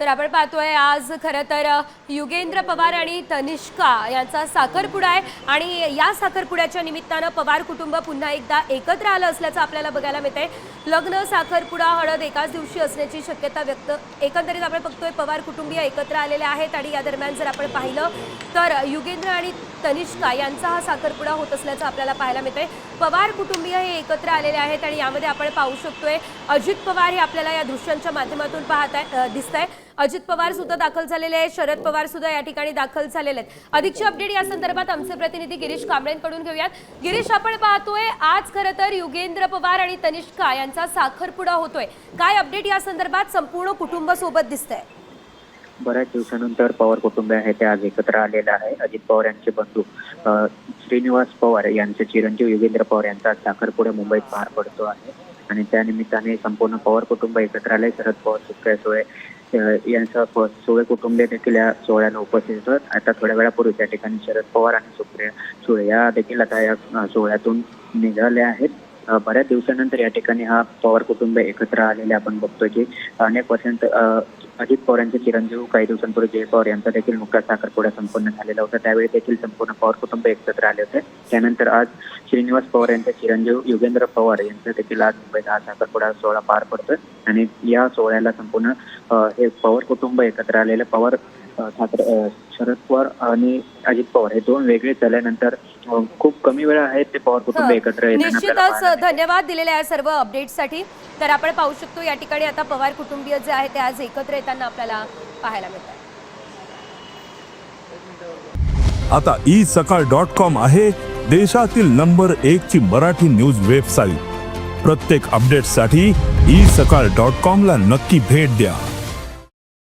तर आपण पाहतोय आज खरं तर युगेंद्र पवार आणि तनिष्का यांचा साखरपुडा आहे. आणि या साखरपुड्याच्या निमित्तानं पवार कुटुंब पुन्हा एकदा एकत्र आलं असल्याचं आपल्याला बघायला मिळतंय. लग्न साखरपुडा हळद एकाच दिवशी असण्याची शक्यता व्यक्त एकंदरीत आपण बघतोय पवार कुटुंबीय एकत्र आलेले आहेत आणि या दरम्यान जर आपण पाहिलं तर युगेंद्र आणि तनिष्का यांचा हा साखरपुडा होत असल्याचं आपल्याला पाहायला मिळतंय. पवार कुटुंबीय हे एकत्र आलेले आहेत आणि यामध्ये आपण पाहू शकतोय अजित पवार हे आपल्याला या दृश्यांच्या माध्यमातून पाहत आहे दिसत आहे अजित पवार सुद्धा दाखल झालेले आहेत शरद पवार सुद्धा या ठिकाणी दाखल झालेले आहेत. अधिकची अपडेट या संदर्भात आमचे प्रतिनिधी गिरीश कांबळेंकडून घेऊयात. गिरीश आपण पाहतोय आज खरं तर युगेंद्र पवार आणि तनिष्का यांचा साखरपुडा होतोय. काय अपडेट या संदर्भात संपूर्ण कुटुंब सोबत दिसतंय? बऱ्याच दिवसानंतर पवार कुटुंब आहे ते आज एकत्र आलेलं आहे अजित पवार यांचे बंधू श्रीनिवास पवार यांचे चिरंजीव योगेंद्र पवार यांचा साखरपुडा मुंबईत पार पडतो आहे. आणि त्या निमित्ताने संपूर्ण पवार कुटुंब एकत्र आले शरद पवार सुप्रिया सुळे अ, यांचा सुळे कुटुंबीय देखील या सोहळ्याला उपस्थित होतात आता थोड्या वेळापूर्वी त्या ठिकाणी शरद पवार आणि सुप्रिया सुळे या देखील आता या सोहळ्यातून निघाले आहेत. बऱ्याच दिवसानंतर या ठिकाणी हा पवार कुटुंब एकत्र आलेले आपण बघतोय की अनेक वर्षांत अजित पवार यांचे चिरंजीव काही दिवसांपूर्वी जय पवार यांचा देखील नुकताच साखरपुडा संपन्न झालेला होता. त्यावेळी देखील संपूर्ण पवार कुटुंब एकत्र आले होते. त्यानंतर आज श्रीनिवास पवार यांचे चिरंजीव युगेंद्र पवार यांचा देखील आज मुंबईत हा साखरपुडा सोहळा पार पडतोय. आणि या सोहळ्याला संपूर्ण हे पवार कुटुंब एकत्र आलेले पवार ठाकरे शरद पवार आणि अजित पवार हे दोन वेगळे झाल्यानंतर खूप कमी वेळा आहेत ते पवार कुटुंब एकत्र निश्चितच. धन्यवाद दिलेल्या या सर्व अपडेटसाठी तर आपण पाहू शकतो या ठिकाणी आता पवार कुटुंबीय जे आहे ते आज एकत्र येताना आपल्याला पाहायला मिळतात. आता ई सकाळ डॉट कॉम आहे देशातील नंबर एक ची मराठी न्यूज वेबसाईट प्रत्येक अपडेटसाठी ई सकाळ डॉट कॉम ला नक्की भेट द्या.